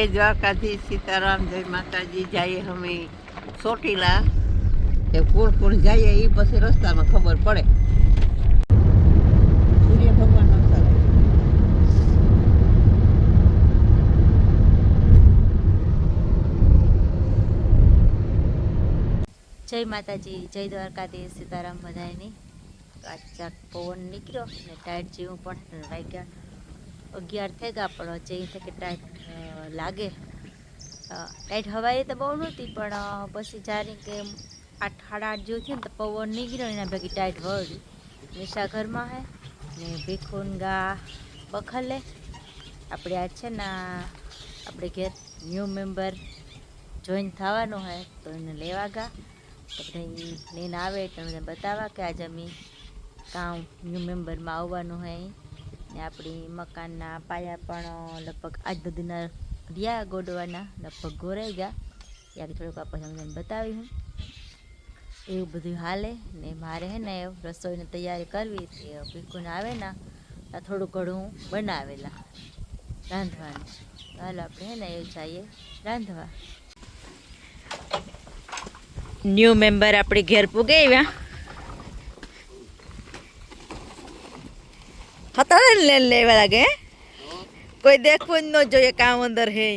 જય દ્વારકાધીશ સીતારામ જય માતાજી, જઈએ અમે ચોટીલા. એ કોણ કોણ જઈએ એ પછી રસ્તામાં ખબર પડે. સૂર્ય ભગવાન જય માતાજી, જય દ્વારકાધીશ સીતારામ બધાયની. ચાક પવન નીકળ્યો ને ટાઈટ જેવું પણ વાગ્યા અગિયાર થઈ ગયા પણ હજી અહીં કે ટાઈટ લાગે. ટાઈટ હવાએ તો બહુ નહોતી, પણ પછી જ્યારે કે આઠ, સાડા આઠ જેવું થયું ને તો પવન નીકળ્યો એના ભેગી ટાઈટ વળી નિશા ઘરમાં હે ને ભીખુન ગા બખલે. આપણે આ છે ને, આપણે ઘેર ન્યૂ મેમ્બર જોઈન થવાનું હોય તો એને લેવા ગા. આપણે લઈને આવે એટલે મને બતાવવા કે આજે અમે કામ ન્યૂ મેમ્બરમાં આવવાનું હોય ને આપણી મકાનના પાયા પણ લગભગ આજ બધીના રહ્યા ગોડવાના લગભગ ગોરાઈ ગયા. ત્યારે થોડુંક આપણે સમજાવીને બતાવી હું. એવું બધું હાલે ને મારે હે ને રસોઈની તૈયારી કરવી તે ભીખુને આવે ને થોડું ઘણું બનાવેલા. રાંધવાનું. ચાલો આપણે હે ને એ જઈએ રાંધવા. ન્યૂ મેમ્બર આપણે ઘેર પૂગે હતા ને લેવા લાગે? કોઈ દેખવું જ ન જોઈએ કામ અંદર હે.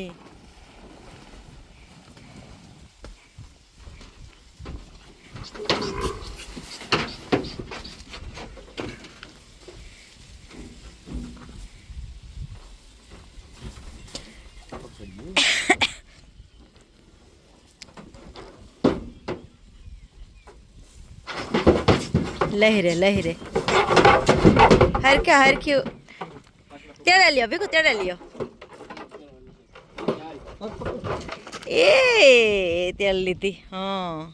લહેરે લહેરે હરખા હરખ્યું. તેડા લ્યો ભીખું તેડે લ્યો. એ તેલ લીધી હા.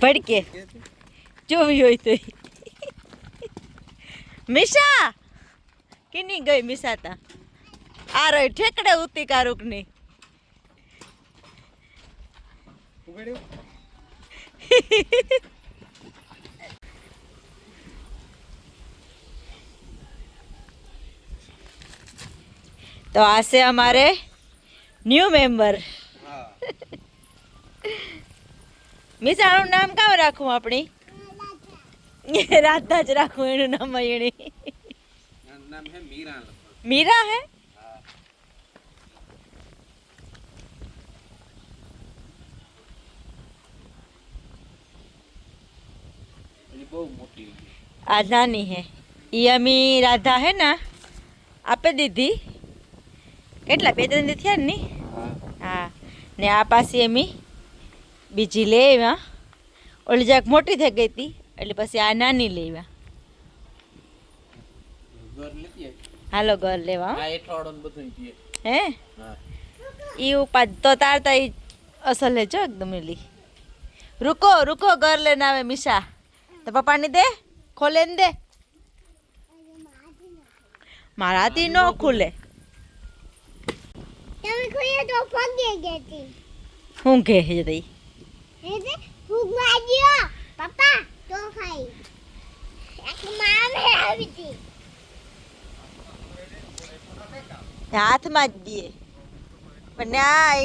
ભડકે. જોવી હોય તો. મિશા! કિની ગઈ મિશા તા? આ રહી ઠેકડે ઉતી કારુકની. તો આ છે અમારે ન્યૂ મેમ્બર મિસ આનું નામ કામ રાખવું આપણી? રાધા જ રાખવું એનું નામ મયણી મીરા હે? બહુ મોટી આ નાની હે. ઈ અમી રાધા હે ને આપી દીધી. કેટલા બે ત્રણ દી થયા ને હા. ને આ પાસે અમી બીજી લેવા ઓલી જાક મોટી થઈ ગઈ હતી એટલે પછી આ નાની લેવા હાલો ઘર લેવા હો. એ ઈ ઉપા તો તારતા અસલ હે જો એકદમ એલી. રૂકો રૂકો ઘર લઈને આવે મિશા. તો પપ્પાની દે ખોલે ને દે મારાથી ન ખુલે તમે કોઈ તો પગે ગેતી હું કે છે તઈ એટલે ભૂખ લાગ્યો પપ્પા તો ખાઈ એક મામે આવી હતી હાથમાં જ દે પણ ના એ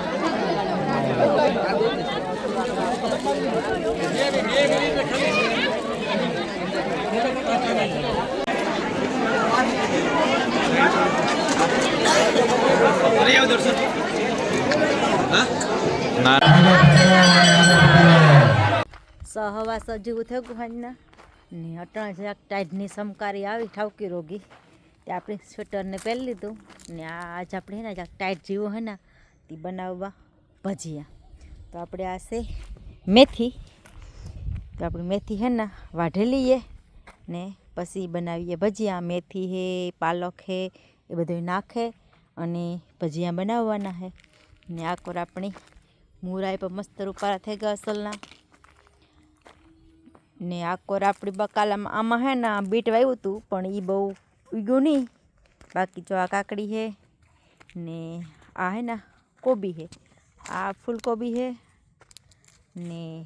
સહવા સજીવું થયું ગુહાજના ને અટણ જરાક ટાઈટની સમકારી આવી, ઠાવકી રોગી. તે આપણે સ્વેટરને પહેરી લીધું. ને આજ આપણે હે ને ટાઈટ જેવું હે ને, તે બનાવવા ભજીયા. તો આપણે આ છે મેથી. તો આપણી મેથી હે ને વાઢી લઈએ ને પછી બનાવીએ ભજીયા. મેથી હે, પાલક હે, એ બધું નાખે અને ભજીયા બનાવવાના હે. ને આ કોર આપણી મૂરાય પર મસ્ત રૂપારા થઈ ગયા અસલના. ને આ કોર આપણી બકાલામાં આમાં હે ને બીટ વાવ્યું હતું પણ એ બહુ ઉગ્યું નહીં. બાકી જો આ કાકડી હે ને આ હે ને કોબી હે. આ ફૂલકોબી હે. ને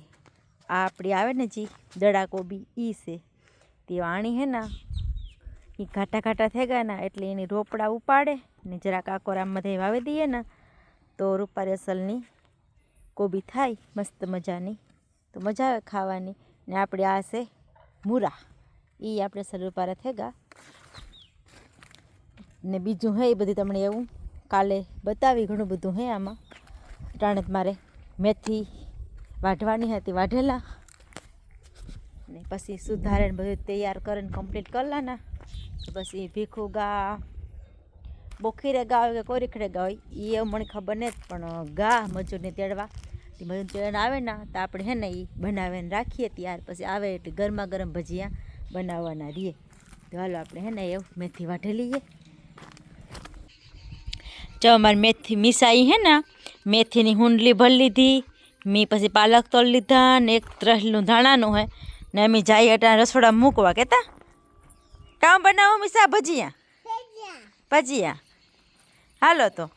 આ આપણી આવે ને જી દડા કોબી એ છે. તે વાણી હે ને એ ઘાટા ઘાટા થઈ ગયા ને, એટલે એની રોપડા ઉપાડે ને જરાક આકોરામ વાવી દઈએ ને, તો રૂપારી અસલની કોબી થાય, મસ્ત મજાની. તો મજા આવે ખાવાની. ને આપણે આ છે મૂરા. એ આપણે અસલ રૂપારા થઈ ગયા. ને બીજું હે એ બધી તમને એવું કાલે બતાવી ઘણું બધું હે આમાં. ટાણે મારે મેથી વાઢવાની હતી, વાઢેલા. ને પછી સુધારે બધું તૈયાર કરીને કમ્પ્લીટ કરલાના પછી ભીખું ગા, બોખીરે ગા હોય કે કોરીખડે ગા હોય એ મને ખબર નહીં, પણ ગા મજૂરને તેડવા. તે મજૂર તેડીને આવે ને, તો આપણે હે ને એ બનાવીને રાખીએ ત્યાર. પછી આવે એટલે ગરમા ગરમ ભજીયા બનાવવાના રહીએ તો હાલો આપણે હે ને એવું મેથી વાઢી લઈએ. જો અમારી મેથી મીસાઈ હે ને, મેથીની હુંડલી ભરી લીધી. મેં પછી પાલક તોલ લીધા ને એક ત્રસલું ધાણાનું હોય. ને અમે જઈએ અટાણે રસોડા મૂકવા કહેતા કામ બનાવો મિસા ભજીયા? ભજીયા. હાલો તો.